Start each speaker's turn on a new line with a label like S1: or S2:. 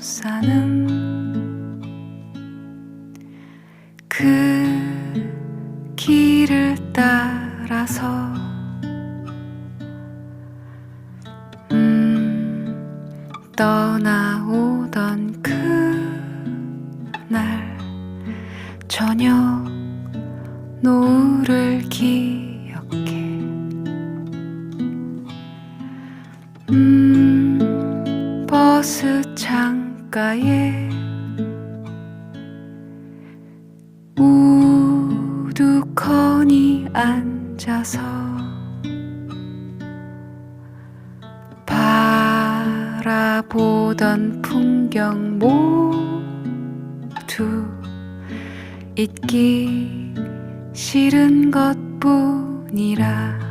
S1: 사는 그 길을 따라서 음, 떠나오던 그날 저녁 노을을 기억해. 음 버스 창 가에 우두커니 앉아서 바라보던 풍경 모두 잊기 싫은 것뿐이라